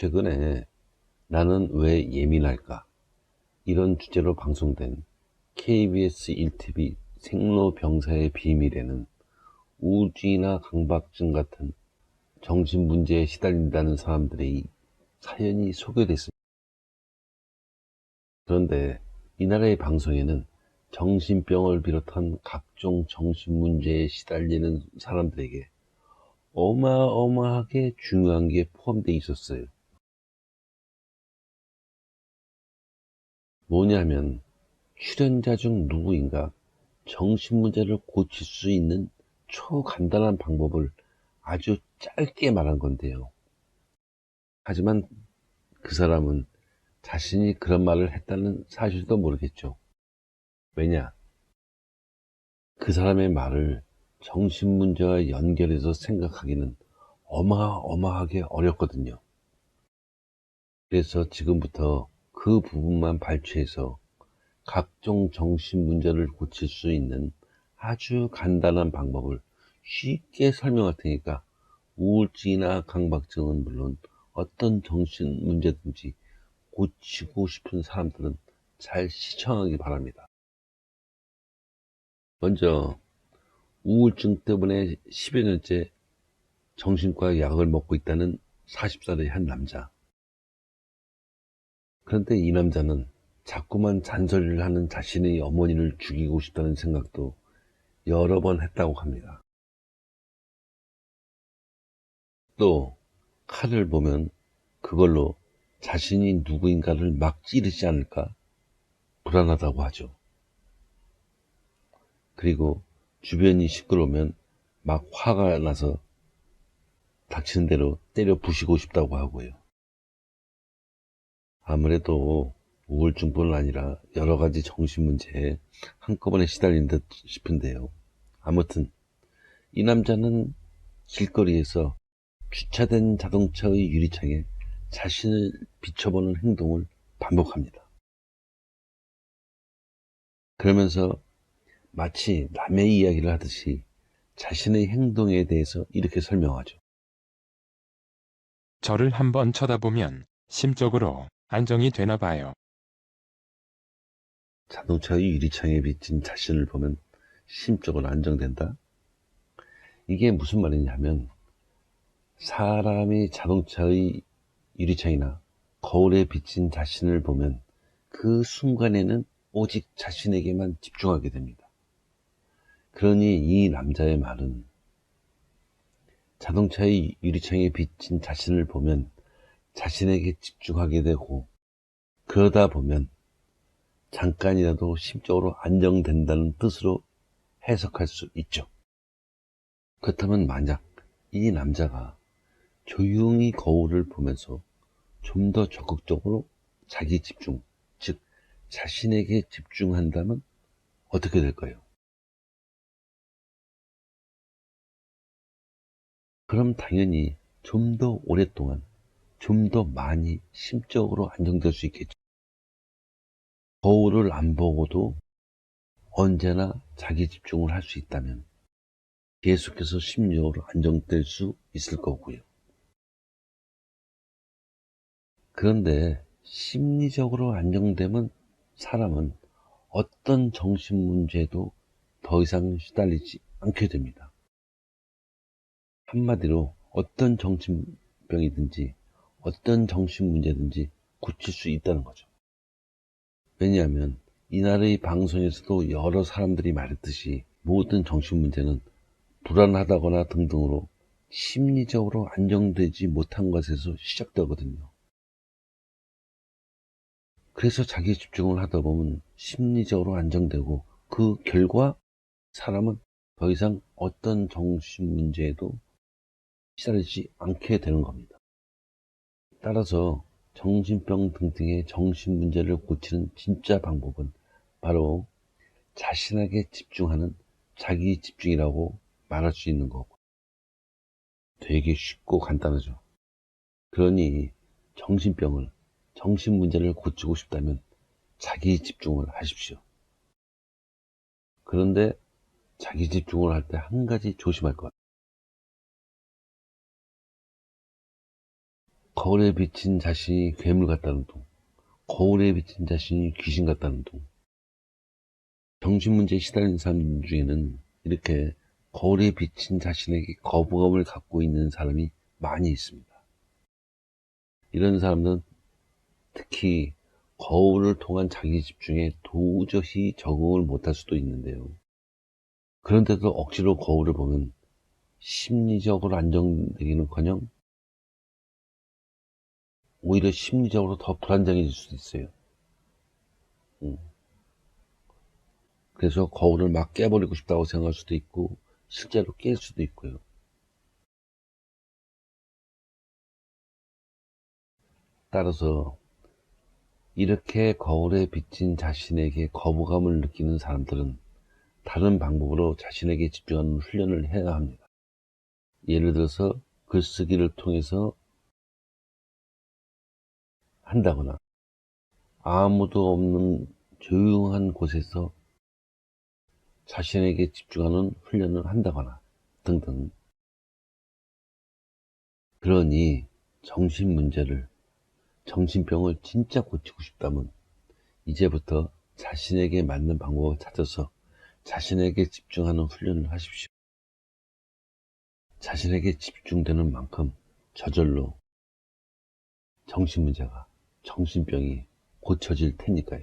최근에 나는 왜 예민할까? 이런 주제로 방송된 KBS 1TV 생로병사의 비밀에는 우울증이나 강박증 같은 정신문제에 시달린다는 사람들의 사연이 소개됐습니다. 그런데 이 나라의 방송에는 정신병을 비롯한 각종 정신문제에 시달리는 사람들에게 어마어마하게 중요한 게 포함되어 있었어요. 뭐냐면 출연자 중 누구인가 정신문제를 고칠 수 있는 초간단한 방법을 아주 짧게 말한 건데요. 하지만 그 사람은 자신이 그런 말을 했다는 사실도 모르겠죠. 왜냐? 그 사람의 말을 정신문제와 연결해서 생각하기는 어마어마하게 어렵거든요. 그래서 지금부터 그 부분만 발췌해서 각종 정신 문제를 고칠 수 있는 아주 간단한 방법을 쉽게 설명할 테니까 우울증이나 강박증은 물론 어떤 정신 문제든지 고치고 싶은 사람들은 잘 시청하기 바랍니다. 먼저 우울증 때문에 10여 년째 정신과 약을 먹고 있다는 40살의 한 남자. 그런데 이 남자는 자꾸만 잔소리를 하는 자신의 어머니를 죽이고 싶다는 생각도 여러 번 했다고 합니다. 또 칼을 보면 그걸로 자신이 누구인가를 막 찌르지 않을까 불안하다고 하죠. 그리고 주변이 시끄러우면 막 화가 나서 닥치는 대로 때려 부시고 싶다고 하고요. 아무래도 우울증뿐 아니라 여러 가지 정신 문제에 한꺼번에 시달린 듯 싶은데요. 아무튼 이 남자는 길거리에서 주차된 자동차의 유리창에 자신을 비춰보는 행동을 반복합니다. 그러면서 마치 남의 이야기를 하듯이 자신의 행동에 대해서 이렇게 설명하죠. 저를 한번 쳐다보면 심적으로 안정이 되나 봐요. 자동차의 유리창에 비친 자신을 보면 심적으로 안정된다? 이게 무슨 말이냐면 사람이 자동차의 유리창이나 거울에 비친 자신을 보면 그 순간에는 오직 자신에게만 집중하게 됩니다. 그러니 이 남자의 말은 자동차의 유리창에 비친 자신을 보면 자신에게 집중하게 되고 그러다 보면 잠깐이라도 심적으로 안정된다는 뜻으로 해석할 수 있죠. 그렇다면 만약 이 남자가 조용히 거울을 보면서 좀 더 적극적으로 자기 집중, 즉 자신에게 집중한다면 어떻게 될까요? 그럼 당연히 좀 더 오랫동안, 좀 더 많이 심적으로 안정될 수 있겠죠. 거울을 안 보고도 언제나 자기 집중을 할 수 있다면 계속해서 심리적으로 안정될 수 있을 거고요. 그런데 심리적으로 안정되면 사람은 어떤 정신 문제도 더 이상 시달리지 않게 됩니다. 한마디로 어떤 정신병이든지 어떤 정신 문제든지 고칠 수 있다는 거죠. 왜냐하면 이날의 방송에서도 여러 사람들이 말했듯이 모든 정신 문제는 불안하다거나 등등으로 심리적으로 안정되지 못한 것에서 시작되거든요. 그래서 자기 집중을 하다 보면 심리적으로 안정되고 그 결과 사람은 더 이상 어떤 정신 문제에도 시달리지 않게 되는 겁니다. 따라서 정신병 등등의 정신 문제를 고치는 진짜 방법은 바로 자신에게 집중하는 자기 집중이라고 말할 수 있는 거고 되게 쉽고 간단하죠. 그러니 정신병을 정신 문제를 고치고 싶다면 자기 집중을 하십시오. 그런데 자기 집중을 할 때 한 가지 조심할 것. 거울에 비친 자신이 괴물 같다는 둥, 거울에 비친 자신이 귀신 같다는 둥. 정신문제에 시달린 사람 중에는 이렇게 거울에 비친 자신에게 거부감을 갖고 있는 사람이 많이 있습니다. 이런 사람들은 특히 거울을 통한 자기 집중에 도저히 적응을 못할 수도 있는데요. 그런데도 억지로 거울을 보면 심리적으로 안정되기는커녕 오히려 심리적으로 더 불안정해질 수도 있어요. 음. 그래서 거울을 막 깨버리고 싶다고 생각할 수도 있고 실제로 깰 수도 있고요. 따라서 이렇게 거울에 비친 자신에게 거부감을 느끼는 사람들은 다른 방법으로 자신에게 집중하는 훈련을 해야 합니다. 예를 들어서 글쓰기를 통해서 한다거나 아무도 없는 조용한 곳에서 자신에게 집중하는 훈련을 한다거나 등등. 그러니 정신 문제를, 정신병을 진짜 고치고 싶다면 이제부터 자신에게 맞는 방법을 찾아서 자신에게 집중하는 훈련을 하십시오. 자신에게 집중되는 만큼 저절로 정신 문제가, 정신병이 고쳐질 테니까요.